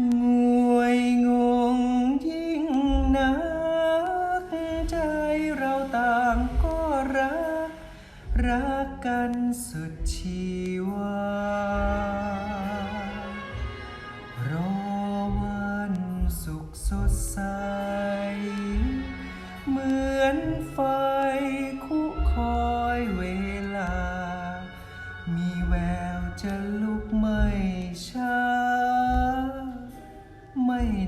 งวยงงยิ่งนัก ใจเราต่างก็รัก รักกันสุดชีวารอวันสุขสดใส เหมือนไฟคุคอยเวลา มีแววจะลุกไม่ช้า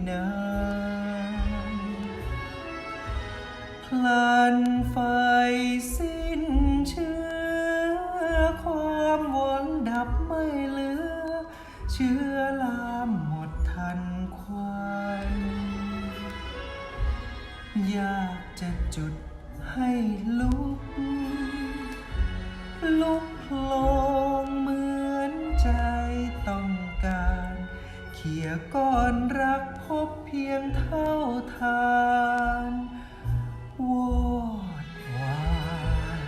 นานพลันไฟสิ้นเชื้อ ความหวังดับไม่เหลือ เชื้อลามหมดทันควันอยากจะจุดให้ลุก ลุกโพลงเหมือนใจต้อง ขี่ยก้อนรักพบเพียงเท่าทานวอดวาย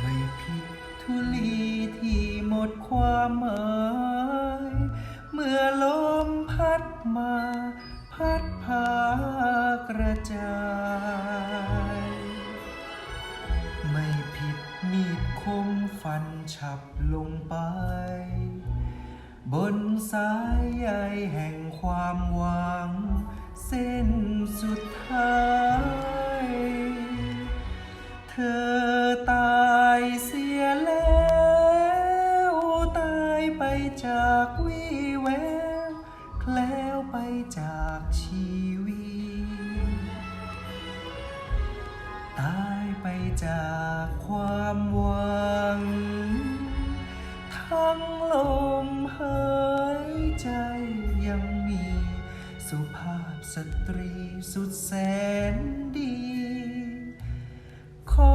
ไม่ผิดทุลีที่หมดความหมายเมื่อลมพัดมา พัดพากระจาย ไม่ผิดมีดคมฟันฉับลงไป บนสายใยแห่งความหวัง เส้นสุดท้าย เธอตายเสียแล้ว ตายไปจากวิแววแคล้วไปจากชีวิต ตายไปจากความหวังทั้ง สตรีสุดแสนดี ขอ